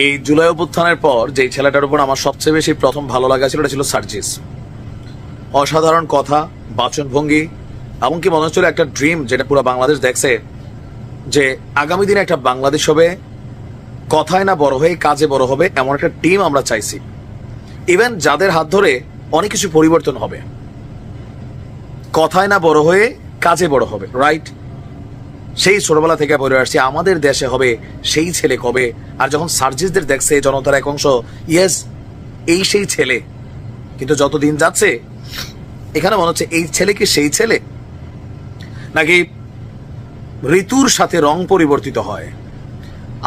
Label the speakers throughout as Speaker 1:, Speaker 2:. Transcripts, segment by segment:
Speaker 1: এই জুলাই অভ্যুত্থানের পর যে ছেলেটার উপর আমার সবচেয়ে বেশি প্রথম ভালো লাগা ছিল, এটা ছিল সার্জিস। অসাধারণ কথা, বাচনভঙ্গি, এমনকি মনে হচ্ছিল একটা ড্রিম যেটা পুরো বাংলাদেশ দেখছে, যে আগামী দিনে একটা বাংলাদেশ হবে, কথায় না বড় হয়ে কাজে বড় হবে, এমন একটা টিম আমরা চাইছি। ইভেন যাদের হাত ধরে অনেক কিছু পরিবর্তন হবে। কথায় না বড় হয়ে কাজে বড় হবে রাইট সেই ছোটবেলা থেকে পড়ে আসছি, আমাদের দেশে হবে সেই ছেলে কবে? আর যখন সার্জিসদের দেখছে জনতার এক অংশ ইয়েস এই সেই ছেলে। কিন্তু যত দিন যাচ্ছে, এখানে মনে হচ্ছে এই ছেলে কি সেই ছেলে? নাকি ঋতুর সাথে রং পরিবর্তিত হয়?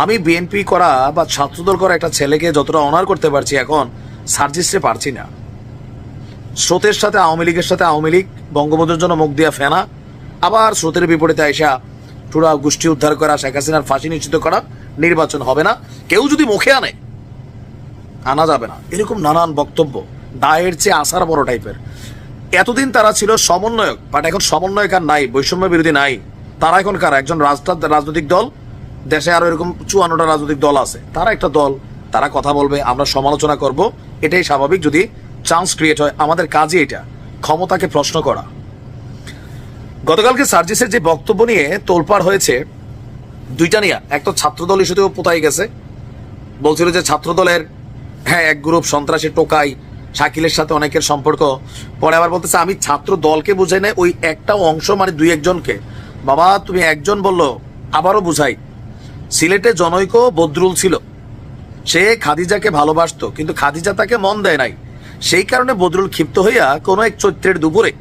Speaker 1: আমি বিএনপি করা বা ছাত্রদল করা একটা ছেলেকে যতটা অনার করতে পারছি এখন সার্জিসে পারছি না। স্রোতের সাথে আওয়ামী লীগের সাথে আওয়ামী লীগ, বঙ্গবন্ধুর জন্য মুখ দিয়া ফেনা, আবার স্রোতের বিপরীতে আইসা পুরা গোষ্ঠী উদ্ধার করা শেখ হাসিনার ফাঁসি নিশ্চিত করা নির্বাচন হবে না। কেউ যদি মুখে আনে, আনা যাবে না। এরকম নানান বক্তব্য, দায়ের চেয়ে আসার বড় টাইপের এতদিন তারা ছিল সমন্বয়ক বাট এখন সমন্বয়ক আর নাই, বৈষম্য বিরোধী নাই। তারা এখন কারা? একজন রাজনৈতিক দল, দেশে আরও এরকম চুয়ান্নটা রাজনৈতিক দল আছে। তারা একটা দল, তারা কথা বলবে, আমরা সমালোচনা করব। এটাই স্বাভাবিক যদি চান্স ক্রিয়েট হয়। আমাদের কাজই এটা, ক্ষমতাকে প্রশ্ন করা। গতকালকে সার্জিসের যে বক্তব্য নিয়ে তোলপাড় হয়েছে, দুইটা নিয়ে। এক তো ছাত্রদল ইস্যুতেও পোতাই গেছে। বলছিল যে ছাত্রদলের হ্যাঁ এক গ্রুপ সন্ত্রাসী টোকাই, শাকিলের সাথে অনেকের সম্পর্ক। পরে আবার বলতেছে, আমি ছাত্র দলকে বুঝাই না ওই একটা অংশ মানে দুই একজনকে। বাবা, তুমি একজন বলল, আবারও বুঝাই। সিলেটে জনৈক বদরুল ছিল। সে খাদিজাকে ভালোবাসতো, কিন্তু খাদিজা তাকে মন দেয় নাই। সেই কারণে বদরুল ক্ষিপ্ত হইয়া কোনো এক চৈত্রের দুপুরে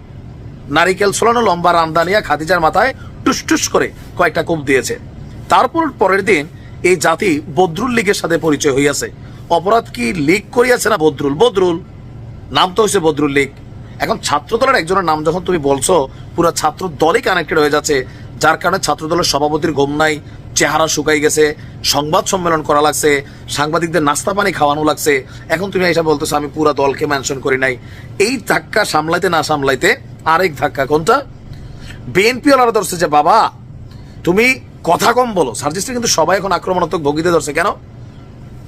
Speaker 1: নারিকেল ছোলানো লম্বা রান্দা নিয়ে খাদিজার মাথায় টুসটুস করে কয়েকটা কোপ দিয়েছে। তারপর পরের দিন এই জাতি বদরুল লীগের সাথে পরিচয় হইয়াছে। অপরাধ কি লীগ করিয়াছে না বদরুল? বদরুল। নাম তো হয়েছে বদরুল লীগ। এখন ছাত্র দলের একজনের নাম যখন তুমি বলছো, পুরো ছাত্র দলই কানেক্টেড হয়ে যাচ্ছে। যার কারণে ছাত্র দলের সভাপতির ঘুম নাই, চেহারা শুকাই গেছে, সংবাদ সম্মেলন করা লাগছে, সাংবাদিকদের নাস্তা পানি খাওয়ানো লাগছে। এখন তুমি এসে বলতেছো, আমি পুরো দলকে মেনশন করি নাই। এই ধাক্কা সামলাইতে না সামলাইতে আরেক ধাক্কা। কোনটা? বিএনপি ধরছে যে, বাবা, তুমি কথা কম বলো। সার্জিসটা কিন্তু সবাই এখন আক্রমণাত্মক ভঙ্গিতে ধরছে। কেন?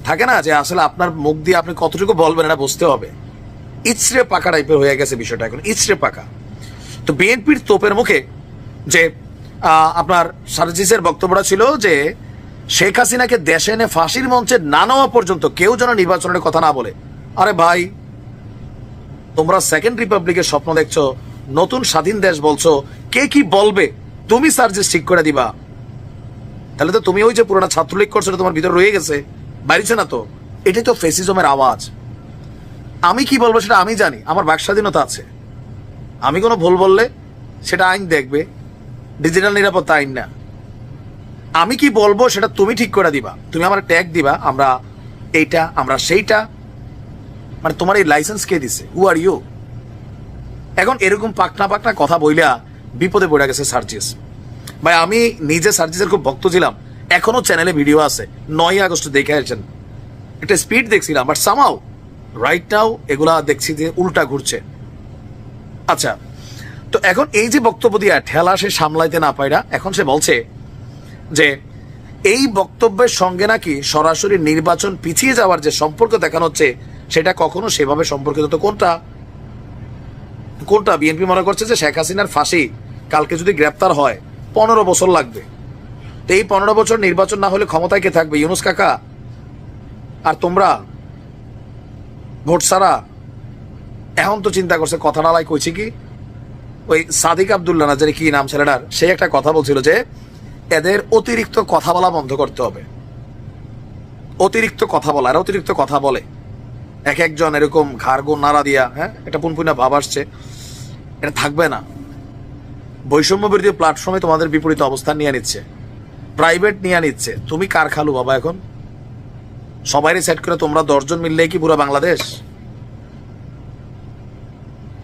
Speaker 1: থাকে না যে, আসলে আপনার মুখ দিয়ে আপনি কতটুকু বলবেন, এটা বুঝতে হবে। ইচড়ে পাকা টাইপের হয়ে গেছে বিষয়টা এখন। ইচড়ে পাকা। তো বিএনপির তোপের মুখে যে আপনার সার্জিসের বক্তব্যটা ছিল যে, শেখ হাসিনাকে দেশে এনে ফাঁসির মঞ্চে না নেওয়া পর্যন্ত কেউ যেন নির্বাচনের কথা না বলে। আরে ভাই, তোমরা সেকেন্ড রিপাবলিকের স্বপ্ন দেখছ। নতুন স্বাধীন দেশ বলছো, কে কি বলবে? তুমি সার্জিস ঠিক করে দিবা। তাহলে তো তুমি ওই যে পুরোনো ছাত্রলীগ করছ তোমার ভিতর রয়ে গেছে। বাইরেছে না তো? এটাই তো ফেসিজমের আওয়াজ। আমি কি বলব সেটা আমি জানি, আমার বাক স্বাধীনতা আছে। আমি কোনো ভুল বললে সেটা আইন দেখবে ডিজিটাল নিরাপত্তা আইন না। আমি কি বলব সেটা তুমি ঠিক করে দিবা। তুমি আমার ট্যাগ দিবা, আমরা এইটা, আমরা সেইটা। মানে তোমার এই লাইসেন্স কে দিছে? হু আর ইউ এখন এরকম পাকনা পাকনা কথা বইলা বিপদে পড়ে গেছে সার্জিস ভাই, আমি নিজে সার্জিসের খুব ভক্ত ছিলাম। এখনও চ্যানেলে ভিডিও আছে। নয় আগস্ট দেখে আসছেন। একটা স্পিড দেখছিলাম বাট সামাও রাইট নাও এগুলা দেখছি যে উল্টা ঘুরছে। আচ্ছা তো এখন এই যে বক্তব্য দিয়া ঠেলা সে সামলাইতে না পায়রা, এখন সে বলছে যে এই বক্তব্যের সঙ্গে নাকি সরাসরি নির্বাচন পিছিয়ে যাওয়ার যে সম্পর্ক দেখানো হচ্ছে, সেটা কখনো সেভাবে সম্পর্কিত, তো কোনটা? কোনটা বিএনপি মনে করছে যে শেখ হাসিনার ফাঁসি কালকে যদি গ্রেপ্তার হয়, পনেরো বছর লাগবে। তো এই পনেরো বছর নির্বাচন না হলে ক্ষমতায় কে থাকবে? ইউনুস কাকা? আর তোমরা? ভোট সারা এখন তো চিন্তা করছে, কথা নালাই কইছি কি? ওই সাদিক আবদুল্লাহ না কি নাম ছেলেটার সে একটা কথা বলছিল যে এদের অতিরিক্ত কথা বলা বন্ধ করতে হবে। অতিরিক্ত কথা বলা, আর অতিরিক্ত কথা বলে। এক একজন এরকম ঘাড়গো নাড়া দিয়া হ্যাঁ? এটা পুনপুনা ভাব আসছে। এটা থাকবে না। বৈষম্য বিরোধী প্ল্যাটফর্মে তোমাদের বিপরীত অবস্থান নিয়ে নিচ্ছে। প্রাইভেট নিয়ে নিচ্ছে। তুমি কার খালু বাবা এখন? সবাইরে সেট করে তোমরা দশজন মিললে কি পুরো বাংলাদেশ?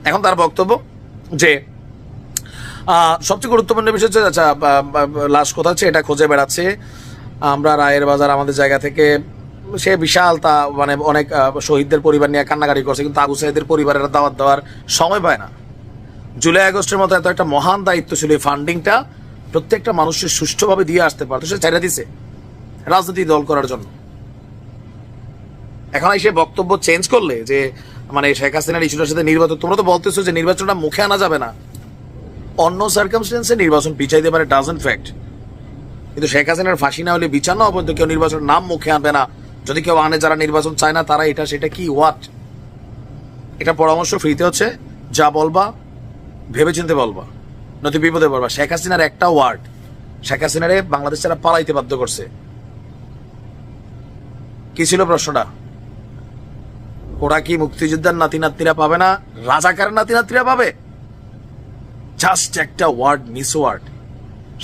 Speaker 1: এখন তার বক্তব্য যে সবচেয়ে গুরুত্বপূর্ণ বিষয় হচ্ছে আচ্ছা লাশ কোথায় আছে? এটা খুঁজে বেড়াচ্ছে। আমরা রায়ের বাজার আমাদের জায়গা থেকে সে বিশাল তা মানে অনেক শহীদদের পরিবার নিয়ে কান্নাকাটি করছে, কিন্তু আবু সাহেদের পরিবারের দাওয়াত দেওয়ার সময় পায় না। জুলাই আগস্টের মতো এত একটা মহান দায়িত্ব ছিল এই ফান্ডিংটা প্রত্যেকটা মানুষের সুষ্ঠুভাবে দিয়ে আসতে পারতো, সে ছেড়ে দিছে রাজনীতি দল করার জন্য। এখন এসে বক্তব্য চেঞ্জ করলে যে মানে শেখ হাসিনার ইস্যুটার সাথে নির্বাচন, তোমরা তো বলতেছো যে নির্বাচনটা মুখে আনা যাবে না। অন্য সার্কামস্টেন্সে নির্বাচন পিছাইতে পারে ডাজেন্ট ফ্যাক্ট কিন্তু শেখ হাসিনার ফাঁসি না হলে বিচার না পর্যন্ত কেউ নির্বাচনের নাম মুখে আনবে না। যদি কেউ আনে, যারা নির্বাচন চায় না, তারা এটা, সেটা কি হোয়াট এটা পরামর্শ ফ্রিতে হচ্ছে, যা বলবা, ভেবেচিন্তে বলবা, নয়তো বিপদে পড়বা। শেখ হাসিনার একটা ওয়ার্ড শেখ হাসিনারে বাংলাদেশ ছাড়া পালাইতে বাধ্য করছে। কি ছিল প্রশ্নটা? ওরা কি মুক্তিযোদ্ধার নাতি নাতনিরা পাবে না? রাজাকার নাতি নাতনিরা পাবে? জাস্ট একটা ওয়ার্ড মিস ওয়ার্ড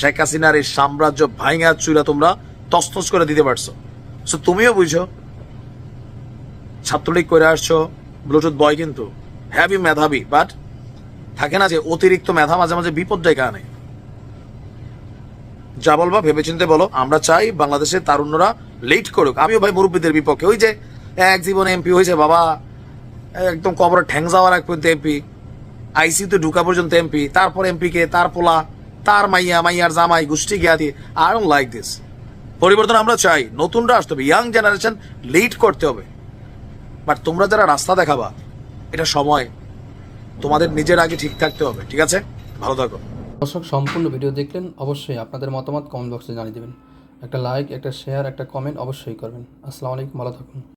Speaker 1: শেখ হাসিনার এই সাম্রাজ্য ভাইঙা চুরা তোমরা তস্তস করে দিতে পারছ। সো তুমিও বুঝো, ছাত্রলীগ করে আসছো, ব্লুটুথ বয় কিন্তু হ্যাভি মেধাবী বাট থাকে না যে অতিরিক্ত মেধা মাঝে মাঝে বিপদ ডেকে আনে যা বলবা, ভেবেচিন্তে বলো, আমরা চাই বাংলাদেশের তারুণ্যরা লেট করুক। আমিও ভাই মুরব্বীদের বিপক্ষে, ওই যে এক জীবনে এমপি হয়েছে বাবা, একদম কবর ঠ্যাং যাওয়ার এক পর্যন্ত এমপি আইসিউতে ঢুকা পর্যন্ত এমপি তারপর এমপি কে, তার পোলা, তার মাইয়া, মাইয়ার জামাই, গোষ্ঠী জ্ঞাতি আই ডোন্ট লাইক দিস পরিবর্তন আমরা চাই। নতুনরা আসতে হবে। ইয়াং জেনারেশন লিড করতে হবে। বাট তোমরা যারা রাস্তা দেখাবা, এটা সময়। তোমাদের নিজের আগে ঠিক থাকতে হবে। ঠিক আছে? ভালো থাকো।
Speaker 2: দর্শক, সম্পূর্ণ ভিডিও দেখলেন, অবশ্যই আপনাদের মতামত কমেন্ট বক্সে জানিয়ে দেবেন। একটা লাইক একটা শেয়ার একটা কমেন্ট অবশ্যই করবেন। আসসালামু আলাইকুম, ভালো থাকুন।